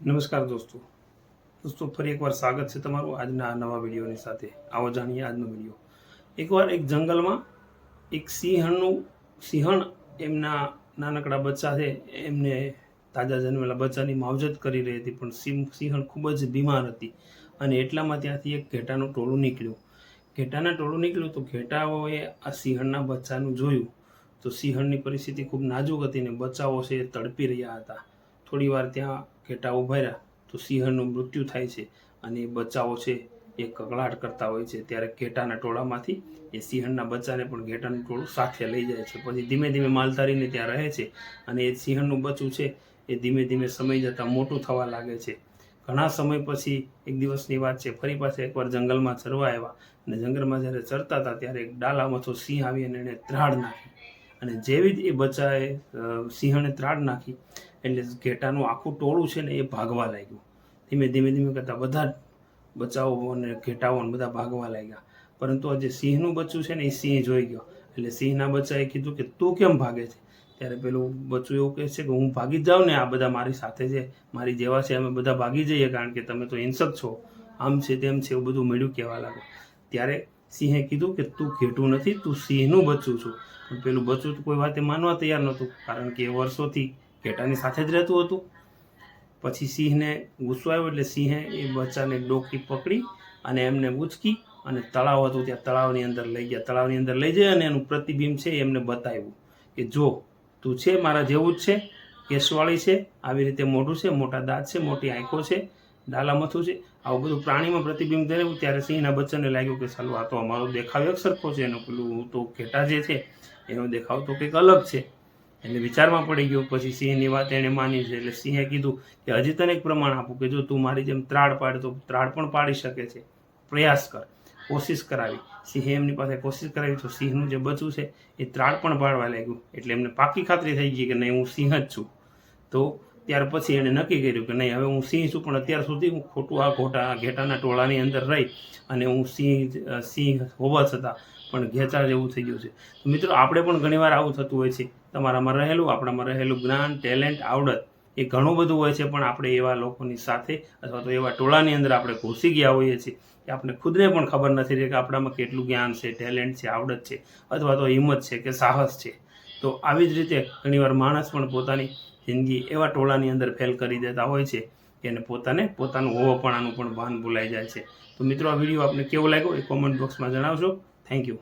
નમસ્કાર દોસ્તો. દોસ્તો, ફરી એકવાર સ્વાગત છે તમારું આજના નવા વિડીયોની સાથે. આવો જાણીએ આજનો વીડિયો. એકવાર એક જંગલમાં એક સિંહણનું, સિંહણ એમના નાનકડા બચ્ચા છે, એમને તાજા જન્મેલા બચ્ચાની માવજત કરી રહી હતી, પણ સિંહ સિંહણ ખૂબ જ બીમાર હતી અને એટલામાં ત્યાંથી એક ઘેટાનું ટોળું નીકળ્યું. ઘેટાના ટોળું નીકળ્યું તો ઘેટાઓએ આ સિંહણના બચ્ચાનું જોયું. તો સિંહણની પરિસ્થિતિ ખૂબ નાજુક હતી ને બચ્ચાઓ છે તડપી રહ્યા હતા. થોડી વાર ત્યાં ઘેટા ઊભા રહ્યા તો સિંહણનું મૃત્યુ થાય છે અને એ બચ્ચાઓ છે. એ કકળાટ કરતા હોય છે. ત્યારે ઘેટાના ટોળામાંથી એ સિંહણના બચ્ચાને પણ ઘેટાનું ટોળું સાથે લઈ જાય છે. પછી ધીમે ધીમે માલધારીને ત્યાં રહે છે અને એ સિંહણનું બચ્ચું છે એ ધીમે ધીમે સમય જતાં મોટું થવા લાગે છે. ઘણા સમય પછી એક દિવસની વાત છે, ફરી પાછા એકવાર જંગલમાં ચરવા આવ્યા અને જંગલમાં જ્યારે ચરતા હતા ત્યારે એક ડાલામાં સિંહ આવી અને એણે ત્રાડ નાખી અને જેવી જ એ બચ્ચાએ સિંહણે ત્રાડ નાખી એટલે ઘેટાનું આખું ટોળું છે ને એ ભાગવા લાગ્યું. ધીમે ધીમે ધીમે કરતાં બધા બચ્ચાઓ અને ઘેટાઓ બધા ભાગવા લાગ્યા. પરંતુ આ જે સિંહનું બચ્ચું છે ને એ સિંહ જોઈ ગયો. એટલે સિંહના બચ્ચાએ કીધું કે, તું કેમ ભાગે છે? ત્યારે પેલું બચ્ચું એવું કહે છે કે, હું ભાગી જ જાઉં ને આ બધા મારી સાથે છે. મારી જેવા છે, અમે બધા ભાગી જઈએ કારણ કે તમે તો હિંસક છો. આમ છે તેમ છે એવું બધું મળ્યું કહેવા લાગો ત્યારે સિંહે કીધું કે, તું ઘેટું નથી, તું સિંહનું બચ્ચું છું. પણ પેલું બચ્ચું તો કોઈ વાતે માનવા તૈયાર નહોતું. કારણ કે એ વર્ષોથી ઘેટાની સાથે જ રહેતું હતું. પછી સિંહને ગુસ્સો આવ્યો એટલે સિંહે એ બચ્ચાને ડોકી પકડી અને એમને ઉચકી અને તળાવ હતું ત્યાં તળાવની અંદર લઈ ગયા. તળાવની અંદર લઈ જઈ અને એનું પ્રતિબિંબ છે એમને બતાવ્યું કે જો તું છે, મારા જેવું જ છે કેસવાળી છે, આવી રીતે મોઢું છે, મોટા દાંત છે, મોટી આંખો છે, ડાલા મથું છે, આવું બધું પ્રાણીમાં પ્રતિબિંબ ધરાવ્યું ત્યારે સિંહના બચ્ચાને લાગ્યું કે ચાલો આ તો અમારો દેખાવ એક સરખો છે. એનો પેલું તો ઘેટા જે છે, એનો દેખાવ તો કંઈક અલગ છે. એટલે વિચારમાં પડી ગયો, પછી સિંહની વાત એણે માની છે, એટલે સિંહે કીધું કે હજી તને એક પ્રમાણ આપું કે જો તું મારી જેમ ત્રાડ પાડે તો ત્રાડ પણ પાડી શકે છે. પ્રયાસ કર, કોશિશ કરાવી. સિંહે એમની પાસે કોશિશ કરાવી, તો સિંહનું જે બચ્ચું છે એ ત્રાડ પણ પાડવા લાગ્યું. એટલે એમને પાકી ખાતરી થઈ ગઈ કે નહીં, હું સિંહ જ છું. તો ત્યાર પછી એણે નક્કી કર્યું કે નહીં, હવે હું સિંહ છું, પણ અત્યાર સુધી હું ખોટું આ ખોટા ઘેટાના ટોળાની અંદર રહી અને હું સિંહ સિંહ હોવા છતાં પણ ઘેતા જેવું થઈ ગયું છે. તો મિત્રો, આપણે પણ ઘણીવાર આવું થતું હોય છે. તમારામાં રહેલું, આપણામાં રહેલું જ્ઞાન, ટેલેન્ટ, આવડત એ ઘણું બધું હોય છે, પણ આપણે એવા લોકોની સાથે અથવા તો એવા ટોળાની અંદર આપણે ઘૂસી ગયા હોઈએ છીએ કે આપણે ખુદને પણ ખબર નથી રહી કે આપણામાં કેટલું જ્ઞાન છે, ટેલેન્ટ છે, આવડત છે અથવા તો હિંમત છે કે સાહસ છે. તો આવી જ રીતે ઘણીવાર માણસ પણ પોતાની જિંદગી એવા ટોળાની અંદર ફેલ કરી દેતા હોય છે કે એને પોતાને પોતાનું હોવાપણાનું પણ ભાન ભૂલાઈ જાય છે. તો મિત્રો, આ વીડિયો આપને કેવો લાગ્યો એ કોમેન્ટ બોક્સમાં જણાવજો. Thank you.